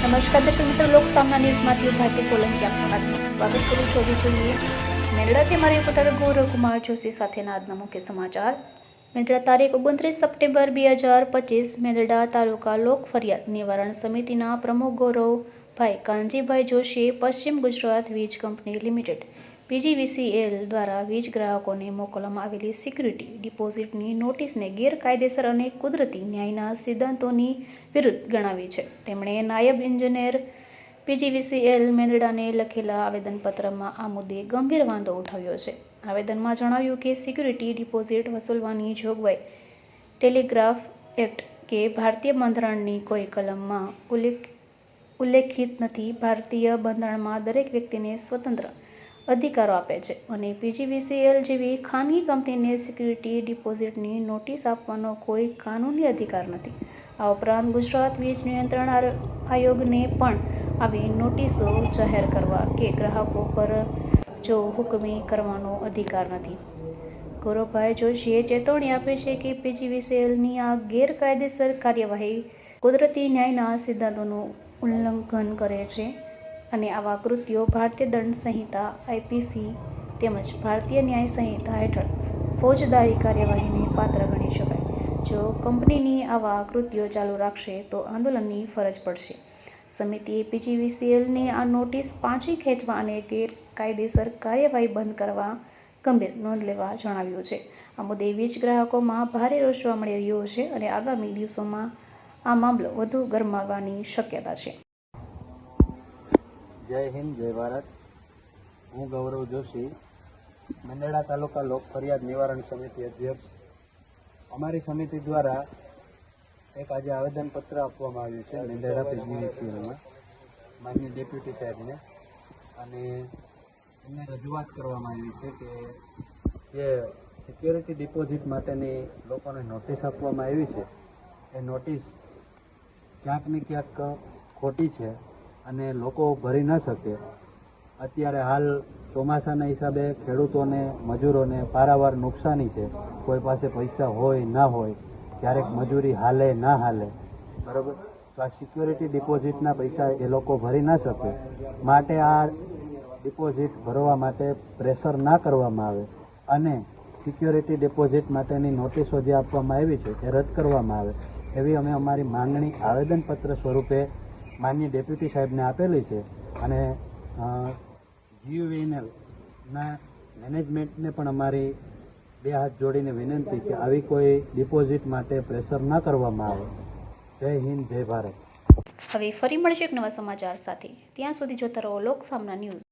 નમસ્કાર, દર્શક મિત્રો લોક સામના ન્યૂઝમાંથી હું ભારતી સોલંકી આપનું હાર્દિક સ્વાગત કરું છું જોઈએ મેરડાથી મારી રિપોર્ટર ગૌરવકુમાર જોશી સાથેના આજના મુખ્ય સમાચાર. મેરડા તારીખ ઓગણત્રીસ સપ્ટેમ્બર બે હજાર પચીસ મેરડા તાલુકા લોક ફરિયાદ નિવારણ સમિતિના પ્રમુખ ગૌરવભાઈ કાનજીભાઈ જોશીએ પશ્ચિમ ગુજરાત વીજ કંપની લિમિટેડ પીજીવીસીએલ દ્વારા વીજ ગ્રાહકોને મોકલવામાં આવેલી સિક્યુરિટી ડિપોઝિટની નોટિસને ગેરકાયદેસર અને કુદરતી ન્યાયના સિદ્ધાંતોની વિરુદ્ધ ગણાવી છે. તેમણે નાયબ ઇન્જિનિયર પીજીવીસીએલ મેંદડાને લખેલા આવેદનપત્રમાં આ મુદ્દે ગંભીર વાંધો ઉઠાવ્યો છે. આવેદનમાં જણાવ્યું કે સિક્યુરિટી ડિપોઝિટ વસૂલવાની જોગવાઈ ટેલિગ્રાફ એક્ટ કે ભારતીય બંધારણની કોઈ કલમમાં ઉલ્લેખ, ઉલ્લેખિત નથી. ભારતીય બંધારણમાં દરેક વ્યક્તિને સ્વતંત્ર અધિકારો આપે છે. અને પીજીવીસીએલ જેવી ખાનગી કંપનીને સિક્યુરિટી ડિપોઝિટની નોટિસ આપવાનો કોઈ કાનૂની અધિકાર નથી. આ ઉપરાંત ગુજરાત વીજ નિયંત્રણ આયોગને પણ આવી નોટિસો જાહેર કરવા કે ગ્રાહકો પર જો હુકમી કરવાનો અધિકાર નથી. ગૌરવભાઈ જોશીએ ચેતવણી આપી છે કે પીજીવીસીએલની આ ગેરકાયદેસર કાર્યવાહી કુદરતી ન્યાયના સિદ્ધાંતોનું ઉલ્લંઘન કરે છે. અને આવા કૃત્યો ભારતીય દંડ સંહિતા આઈપીસી તેમજ ભારતીય ન્યાય સંહિતા હેઠળ ફોજદારી કાર્યવાહીને પાત્ર ગણી શકાય. જો કંપનીની આવા કૃત્યો ચાલુ રાખશે, તો આંદોલનની ફરજ પડશે. સમિતિએ પીજીવીસીએલને આ નોટિસ પાછી ખેંચવા અને ગેરકાયદેસર કાર્યવાહી બંધ કરવા ગંભીર નોંધ લેવા જણાવ્યું છે. આ મુદ્દે વીજ ગ્રાહકોમાં ભારે રોષ જોવા મળી રહ્યો છે અને આગામી દિવસોમાં આ મામલો વધુ ગરમાવવાની શક્યતા છે. જય હિન્દ, જય ભારત. હું ગૌરવ જોશી, મંડળા તાલુકા લોક ફરિયાદ નિવારણ સમિતિ અધ્યક્ષ. અમારી સમિતિ દ્વારા એક આજે આવેદનપત્ર આપવામાં આવ્યું છે મંડળા પીજીવીસીએલમાં માન્ય ડેપ્યુટી સાહેબને. અને એમને રજૂઆત કરવામાં આવી છે કે જે સિક્યોરિટી ડિપોઝિટ માટેની લોકોને નોટિસ આપવામાં આવી છે. એ નોટિસ ક્યાંક ને ક્યાંક ખોટી છે. અને લોકો ભરી ન શકે. અત્યારે હાલ ચોમાસાના હિસાબે ખેડૂતોને, મજૂરોને પારાવાર નુકસાની છે. કોઈ પાસે પૈસા હોય, ના હોય, ક્યારેક મજૂરી હાલે, ના હાલે. બરાબર? તો આ સિક્યોરિટી ડિપોઝિટના પૈસા એ લોકો ભરી ના શકે. માટે આ ડિપોઝિટ ભરવા માટે પ્રેશર ના કરવામાં આવે. અને સિક્યોરિટી ડિપોઝિટ માટેની નોટિસો જે આપવામાં આવી છે, એ રદ કરવામાં આવે. એવી અમે અમારી માંગણી આવેદનપત્ર સ્વરૂપે માન્ય ડેપ્યુટી સાહેબને આપેલી છે અને જીયુવીએનએલના મેનેજમેન્ટને પણ અમારી બે હાથ જોડીને વિનંતી કે આવી કોઈ ડિપોઝિટ માટે પ્રેશર ના કરવામાં આવે. જય હિન્દ, જય ભારત. હવે ફરી મળશે એક નવા સમાચાર સાથે. ત્યાં સુધી જોતા રહો લોક સામના ન્યૂઝ.